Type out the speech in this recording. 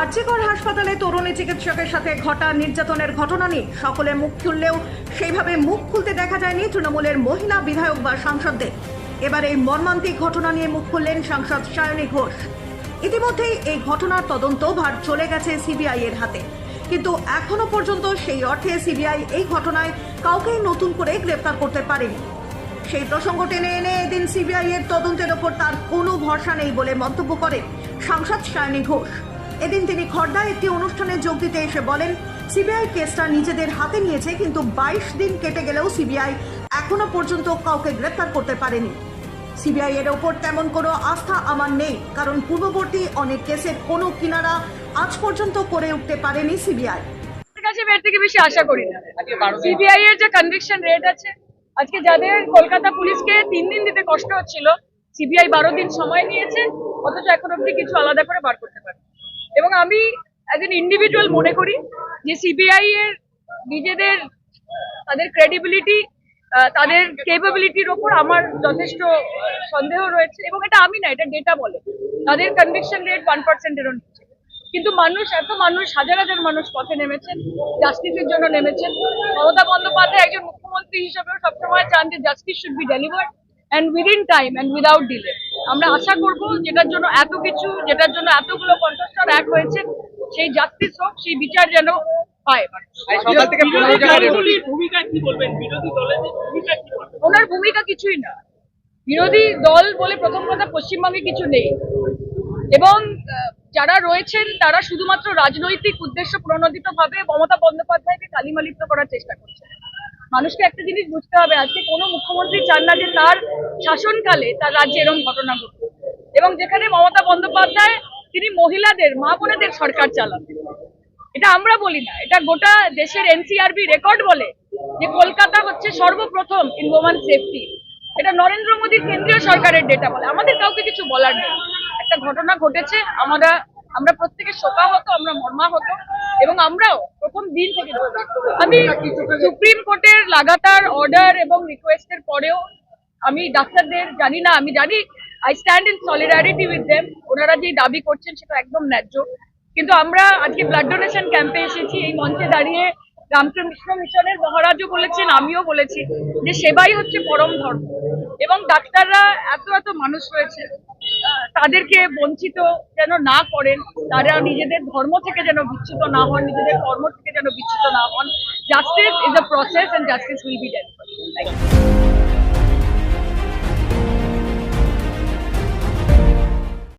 আরজিকর হাসপাতালে তরুণী চিকিৎসকের সাথে ঘটা নির্যাতনের ঘটনা নিয়ে সকলে মুখ খুললেও সেইভাবে মুখ খুলতে দেখা যায়নি তৃণমূলের মহিলা বিধায়ক বা সাংসদদের। এবার এই মর্মান্তিক ঘটনা নিয়ে মুখ খুললেন সাংসদ সায়নী ঘোষ। ইতিমধ্যেই এই ঘটনার তদন্ত ভার চলে গেছে সিবিআই এর হাতে। কিন্তু এখনও পর্যন্ত সেই অর্থে সিবিআই এই ঘটনায় কাউকেই নতুন করে গ্রেপ্তার করতে পারেনি। সেই প্রসঙ্গ টেনে এনে এদিন সিবিআই এর তদন্তের ওপর তার কোনো ভরসা নেই বলে মন্তব্য করেন সাংসদ সায়নী ঘোষ। এদিন তিনি খড়দায় একটি অনুষ্ঠানে যোগ দিতে এসে বলেন, সিবিআই কেসটা নিজেদের হাতে নিয়েছে, কিন্তু বাইশ দিন কেটে গেলেও সিবিআই এখনও পর্যন্ত কাউকে গ্রেপ্তার করতে পারেনি। সিবিআই এর ওপর তেমন কোনো আস্থা আমার নেই, কারণ পূর্ববর্তী অনেক কেসের কোনো কিনারা আজ পর্যন্ত করে উঠতে পারেনি সিবিআই। আশা করি সিবিআই এর যে কনভিকশন রেট আছে, আজকে যাদের কলকাতা পুলিশকে তিন দিন দিতে কষ্ট হচ্ছিল, সিবিআই বারো দিন সময় নিয়েছে, অথচ এখন অব্দি কিছু আলাদা করে বার করতে পারে এবং আমি এন ইন্ডিভিজুয়াল মনে করি যে সিবিআই এর নিজেদের, তাদের ক্রেডিবিলিটি তাদের কেপাবিলিটির ওপর আমার যথেষ্ট সন্দেহ রয়েছে এবং এটা আমি না, এটা ডেটা বলে। তাদের কনভিকশন রেট ওয়ান পার্সেন্টেরও নিচ্ছে কিন্তু মানুষ, এত মানুষ, হাজার হাজার মানুষ পথে নেমেছেন জাস্টিসের জন্য নেমেছেন। মমতা বন্দ্যোপাধ্যায় একজন মুখ্যমন্ত্রী হিসেবেও সবসময় চান যে justice should be delivered and within time and without delay আমরা আশা করব যেটার জন্য এত কিছু, যেটার জন্য এতগুলো কন্টেস্টার এক হয়েছে সেই জাস্টিস হোক সেই বিচার যেন পায় ওনার ভূমিকা কিছুই না। বিরোধী দল বলে প্রথম কথা পশ্চিমবঙ্গে কিছু নেই। এবং যারা রয়েছেন তারা শুধুমাত্র রাজনৈতিক উদ্দেশ্য প্রণোদিত ভাবে মমতা বন্দ্যোপাধ্যায়কে কালিমালিপ্ত করার চেষ্টা করছে মানুষকে একটা জিনিস বুঝতে হবে আজকে কোনো মুখ্যমন্ত্রী চান না যে তার শাসনকালে তার রাজ্যে এরকম ঘটনা ঘটবে এবং যেখানে মমতা বন্দ্যোপাধ্যায় তিনি মহিলাদের, মা বোনেদের সরকার চালান। এটা আমরা বলি না। এটা গোটা দেশের এনসিআরবি রেকর্ড বলে যে কলকাতা হচ্ছে সর্বপ্রথম ইন ওমান সেফটি এটা নরেন্দ্র মোদীর কেন্দ্রীয় সরকারের ডেটা বলে। আমাদের কাউকে কিছু বলার নেই। একটা ঘটনা ঘটেছে, আমরা আমরা প্রত্যেকে শোকাহত, আমরা মর্মাহত, এবং আমরাও প্রথম দিন থেকে আমি সুপ্রিম কোর্টের লাগাতার অর্ডার এবং রিকোয়েস্টের পরেও আমি ডাক্তারদের জানি না, আমি জানি I stand in solidarity with them ওনারা যে দাবি করছেন সেটা একদম ন্যায্য। কিন্তু আমরা আজকে ব্লাড ডোনেশন ক্যাম্পে এসেছি, এই মঞ্চে দাঁড়িয়ে রামকৃষ্ণ মিশনের মহারাজও বলেছেন, আমিও বলেছি যে সেবাই হচ্ছে পরম ধর্ম। এবং ডাক্তাররা এত এত মানুষ রয়েছে তাদেরকে বঞ্চিত যেন না করেন, তারা নিজেদের ধর্ম থেকে যেন বিচ্যুত না হন, নিজেদের কর্ম থেকে যেন বিচ্যুত না হন। Justice is a process and justice will be delivered